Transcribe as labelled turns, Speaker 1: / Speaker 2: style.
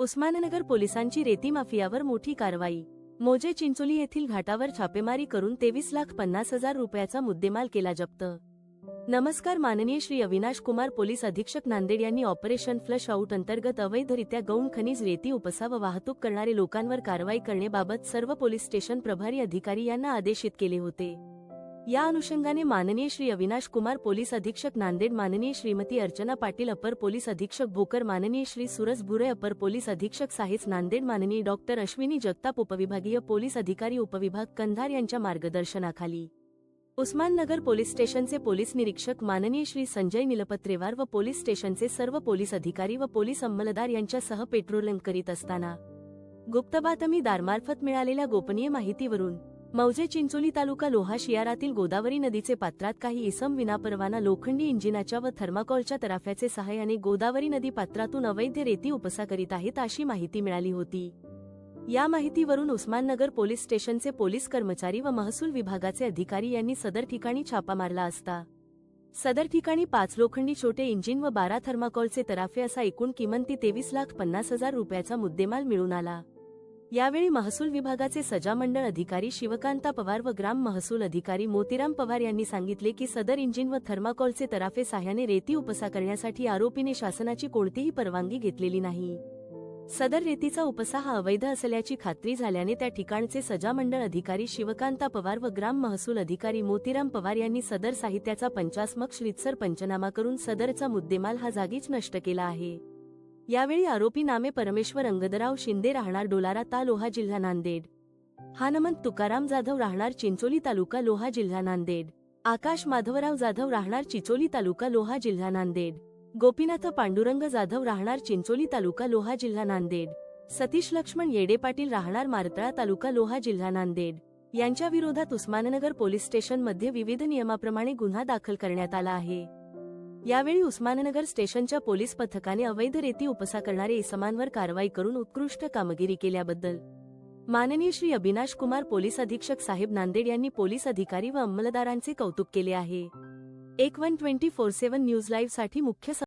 Speaker 1: उस्माननगर पोलिसांची रेती माफियावर मोठी कारवाई. मोजे चिंचोली येथील घाटावर छापेमारी करून तेवीस लाख पन्नास हजार रुपयाचा मुद्देमाल केला जप्त. नमस्कार माननीय श्री अविनाश कुमार पोलीस अधीक्षक नांदेड यांनी ऑपरेशन फ्लश आउट अंतर्गत अवैधरित्या गौण खनिज रेती उपसा व वाहतूक करणारे लोकांवर कारवाई करण्याबाबत सर्व पोलीस स्टेशन प्रभारी अधिकारी यांना आदेशित केले होते. या अनुषंगाने माननीय श्री अविनाश कुमार पोलीस अधीक्षक नांदेड माननीय श्रीमती अर्चना पाटील अपर पोलीस अधीक्षक भोकर माननीय श्री सुरज भुरे अपर पोलीस अधीक्षक साहेब नांदेड माननीय डॉक्टर अश्विनी जगताप उपविभागीय पोलीस अधिकारी उपविभाग कंधार यांच्या मार्गदर्शनाखाली. उस्माननगर पोलीस स्टेशनचे पोलीस निरीक्षक माननीय श्री संजय निलपत्रेवार व पोलीस स्टेशनचे सर्व पोलीस अधिकारी व पोलीस अंमलदार यांच्यासह पेट्रोलिंग करीत असताना. गुप्त बातमीदारमार्फत मिळालेल्या गोपनीय माहितीवरून मौजे चिंचोली तालुका लोहा शियारातील गोदावरी नदीचे पात्रात काही इसम विनापरवाना लोखंडी इंजिनाच्या व थर्माकॉलच्या तराफ्याचे सहाय्याने गोदावरी नदी पात्रातून अवैध रेती उपसा करीत आहेत अशी माहिती मिळाली होती. या माहितीवरून उस्माननगर पोलीस स्टेशनचे पोलीस कर्मचारी व महसूल विभागाचे अधिकारी यांनी सदर ठिकाणी छापा मारला असता. सदर ठिकाणी पाच लोखंडी छोटे इंजिन व बारा थर्माकॉलचे तराफे असा एकूण किमंती तेवीस लाख पन्नास हजार रुपयाचा मुद्देमाल मिळून आला. यावेळी महसूल विभागाचे सजामंडळ अधिकारी शिवकांता पवार व ग्राम महसूल अधिकारी मोतीराम पवार यांनी सांगितले की सदर इंजिन व थर्माकॉलचे तराफे साह्याने रेती उपसा करण्यासाठी आरोपीने शासनाची कोणतीही परवानगी घेतलेली नाही. सदर रेतीचा उपसा हा अवैध असल्याची खात्री झाल्याने त्या ठिकाणचे सजामंडळ अधिकारी शिवकांता पवार व ग्राम महसूल अधिकारी मोतीराम पवार यांनी सदर साहित्याचा पंचास्मक श्रीतसर पंचनामा करून सदरचा मुद्देमाल हा जागीच नष्ट केला आहे. यावेळी आरोपी नामे परमेश्वर अंगदराव शिंदे राहणार डोलारा ता लोहा जिल्हा नांदेड. हानमंत तुकाराम जाधव राहणार चिंचोली तालुका लोहा जिल्हा नांदेड. आकाश माधवराव जाधव राहणार चिचोली तालुका लोहा जिल्हा नांदेड. गोपीनाथ पांडुरंग जाधव राहणार चिंचोली तालुका लोहा जिल्हा नांदेड. सतीश लक्ष्मण येडे पाटील राहणार मारतळा तालुका लोहा जिल्हा नांदेड. यांच्या विरोधात उस्माननगर पोलीस स्टेशनमध्ये विविध नियमाप्रमाणे गुन्हा दाखल करण्यात आला आहे. यावेळी उस्माननगर स्टेशनच्या पोलीस पथकाने अवैध रेती उपसा करणारे इसमांवर कारवाई करून उत्कृष्ट कामगिरी केल्याबद्दल माननीय श्री अविनाश कुमार पोलीस अधीक्षक साहेब नांदेड यांनी पोलीस अधिकारी व अंमलदारांचे कौतुक केले आहे. एक one twenty four seven news लाईव्हसाठी मुख्य